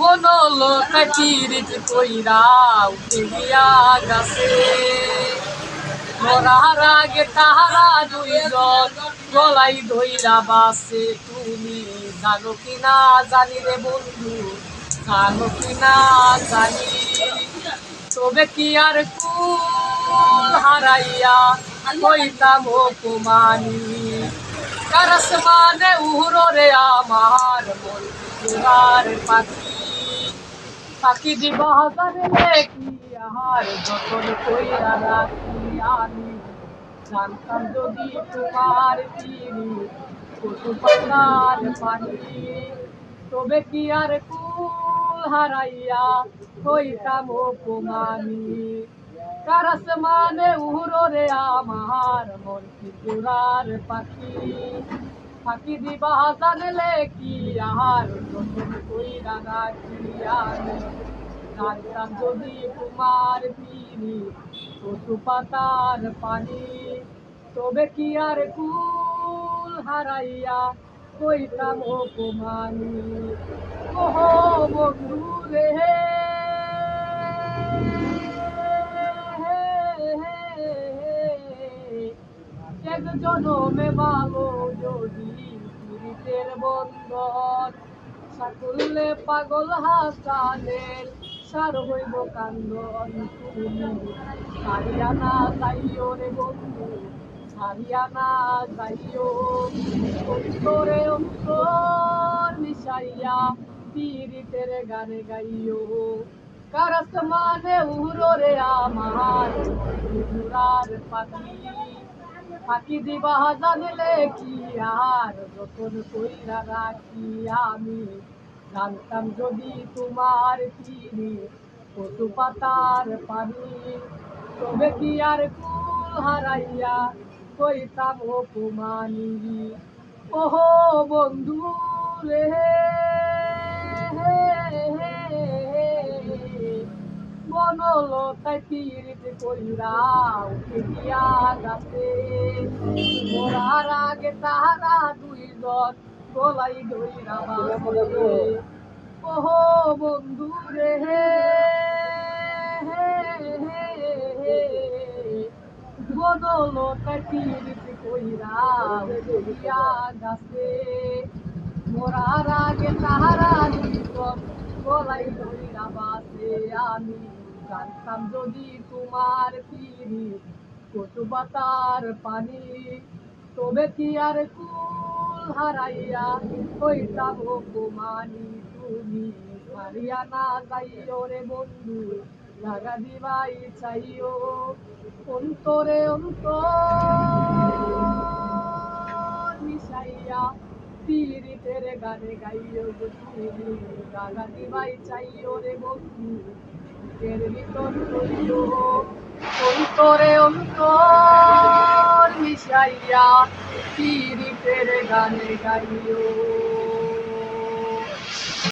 তাই পিরিত কইরা উঠে গিয়া গাছে মরার আগে তাহারা দুইজন গলাই ধইরা বাসে। তুমি জানো কি না জানি রে বন্ধু, জানো কি না জানি। তবে কি আর কুল হারাইয়া কইতাম অপমানি। কারস মানে উহরো রে আমার মন পাখি পাখি দিব হাজারে লেখি, আহার যতন কইরা রাখি আমি। জানতাম যদি তোমার তিনি কচু পাতার পানি তবে কি আর কুল হারাইয়া হইতাম অপমানি। কারস মানে উহরো রে আমার মন পুরার পাখি। ফাঁকি দিবা জানলে কি রাখি আমি জানতাম যদি তোমার তিনি কচু পাতার পানি তবে কি আর কুল হারাইয়া কইতাম অপমানি ওহ বন্ধু রে এক জনমে যদি পীড়িতের বন্ধন সাকুল্লে পাগল হাসানের সার হইব কান্দন। ছাড়িয়া না যাইও রে বন্ধু, ছাড়িয়া না যাইও। অন্তরে অন্তর মিশাইয়া পীড়িতের গানে গাইও। কারস মানে উহরো রে আমার পাখি। ফাঁকি দিবা জানলে কি আর যতন কইরা রাখি আমি জানতাম যদি তোমার চিনি কচু পাতার পানি তবে কি আর কুল হারাইয়া কইতাম অপমানি ওহো বন্ধু রে বনলতায় পীড়িত কইরা উঠে গিয়া গাছে মোরার আগে তাহারা দুইজন গলাই ধইরা বাঁধে ওহো বন্ধু রে বনলতায় পীড়িত কইরা উঠে গিয়া গাছে মোরার আগে তাহারা দুইজন গলাই ধইরা বাসে আমি জানতাম যদি তোমার পিড়ি কচু পাতার পানি। তবে কি আর কুল হারাইয়া হইতাম অপমানি তুমি? হারিয়া না যাইও রে বন্ধু, লাগা দিবাই চাইও। অন্তরে অন্তর মিশাইয়া পীড়িতের গানে গাইও তুমি। দিবাই চাইও রে বন্ধু বুকের ভিতর রইও অন্তরে অন্তর মিশাইয়া পীড়িতের গানে গাইও